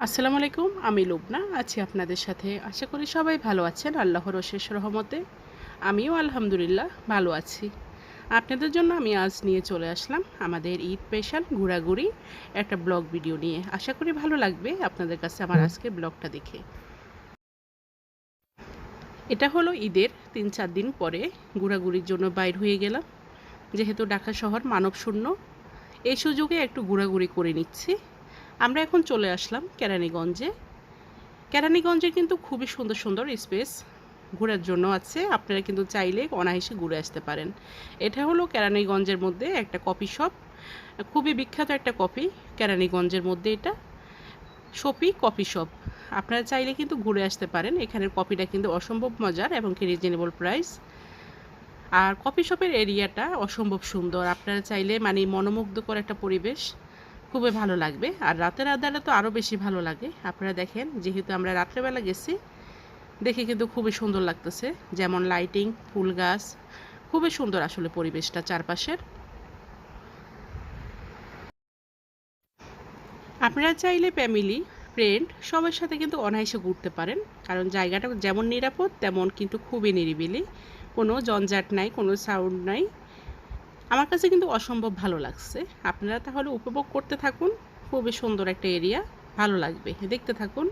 আসসালামু আলাইকুম আমি লুবনা আছি আপনাদের সাথে। আশা করি সবাই ভালো আছেন আল্লাহর অশেষ রহমতে। আমিও আলহামদুলিল্লাহ ভালো আছি। আপনাদের জন্য আমি আজ নিয়ে চলে আসলাম আমাদের ঈদ স্পেশাল ঘোরাঘুরি একটা ব্লগ ভিডিও নিয়ে। আশা করি ভালো লাগবে আপনাদের কাছে আমার আজকের ব্লগটা দেখে। এটা হলো ঈদের তিন চার দিন পরে ঘোরাঘুরির জন্য বাইর হয়ে গেলাম। যেহেতু ঢাকা শহর মানবশূন্য এই সুযোগে একটু ঘোরাঘুরি করে নিচ্ছি। আমরা এখন চলে আসলাম কেরানীগঞ্জে। কেরানীগঞ্জে কিন্তু খুবই সুন্দর সুন্দর স্পেস ঘোরার জন্য আছে। আপনারা কিন্তু চাইলে অনায়াসে ঘুরে আসতে পারেন। এটা হলো কেরানীগঞ্জের মধ্যে একটা কফি শপ খুবই বিখ্যাত একটা কফি কেরানীগঞ্জের মধ্যে এটা শপি কফি শপ আপনারা চাইলে কিন্তু ঘুরে আসতে পারেন। এখানের কফিটা কিন্তু অসম্ভব মজার এবং কি রিজনেবল প্রাইস আর কফি শপের এরিয়াটা অসম্ভব সুন্দর। আপনারা চাইলে মানে মনোমুগ্ধকর একটা পরিবেশ। খুবই ভালো লাগবে। আর রাতের আড্ডাটা তো আরও বেশি ভালো লাগে। আপনারা দেখেন, যেহেতু আমরা রাত্রেবেলা গেছি, দেখে কিন্তু খুবই সুন্দর লাগতেছে। যেমন লাইটিং ফুল গাছ, খুবই সুন্দর আসলে পরিবেশটা চারপাশের। আপনারা চাইলে ফ্যামিলি ফ্রেন্ড সবার সাথে কিন্তু অনায়াসে ঘুরতে পারেন। কারণ জায়গাটা যেমন নিরাপদ, তেমন কিন্তু খুবই নিরিবিলি। কোনো জঞ্জাট নাই, কোনো সাউন্ড নাই। আমার কাছে কিন্তু অসম্ভব ভালো লাগছে। আপনারা তাহলে উপভোগ করতে থাকুন। খুবই সুন্দর একটা এরিয়া। ভালো লাগবে। দেখতে থাকুন।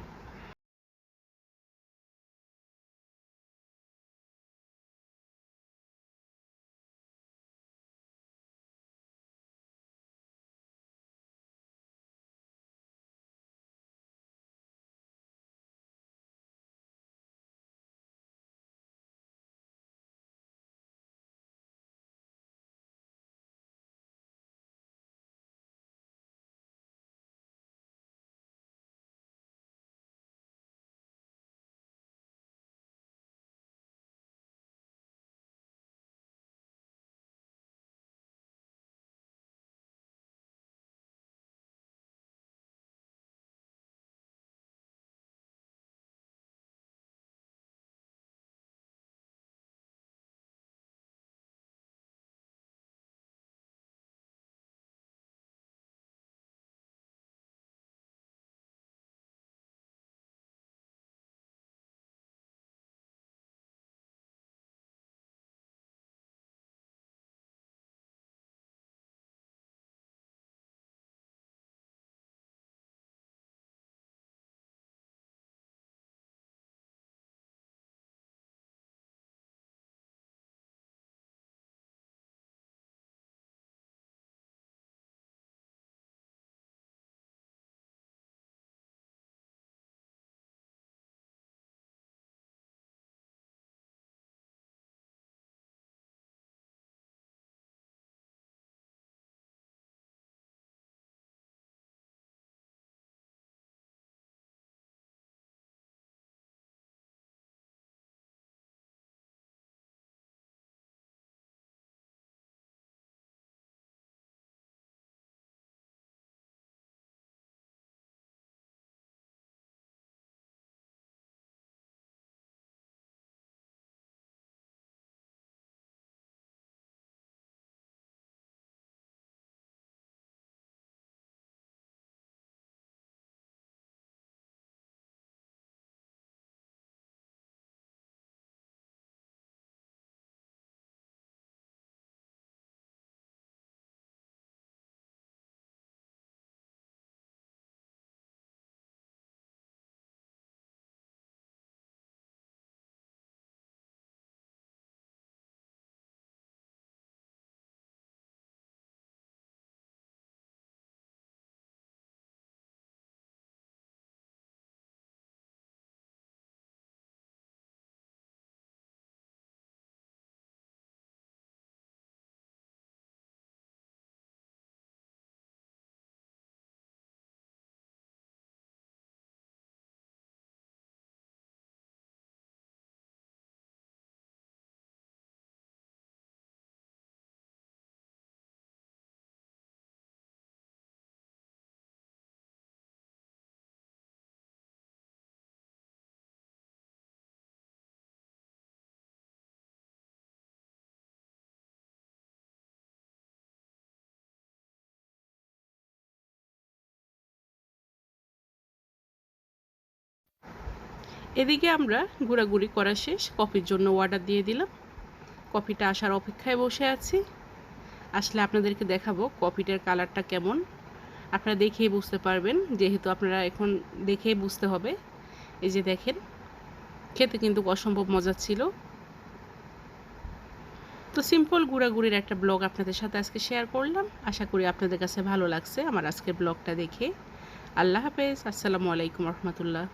এদিকে আমরা গুঁড়াগুড়ি করা শেষ। কফির জন্য অর্ডার দিয়ে দিলাম। কফিটা আসার অপেক্ষায় বসে আছি। আসলে আপনাদেরকে দেখাবো কফিটার কালারটা কেমন। আপনারা দেখেই বুঝতে পারবেন, যেহেতু আপনারা এখন দেখেই বুঝতে হবে। এই যে দেখেন, খেতে কিন্তু অসম্ভব মজা ছিল। তো সিম্পল গুঁড়াগুড়ির একটা ব্লগ আপনাদের সাথে আজকে শেয়ার করলাম। আশা করি আপনাদের কাছে ভালো লাগছে আমার আজকের ব্লগটা দেখে। আল্লাহ হাফেজ, আসসালামু আলাইকুম রহমতুল্লাহ।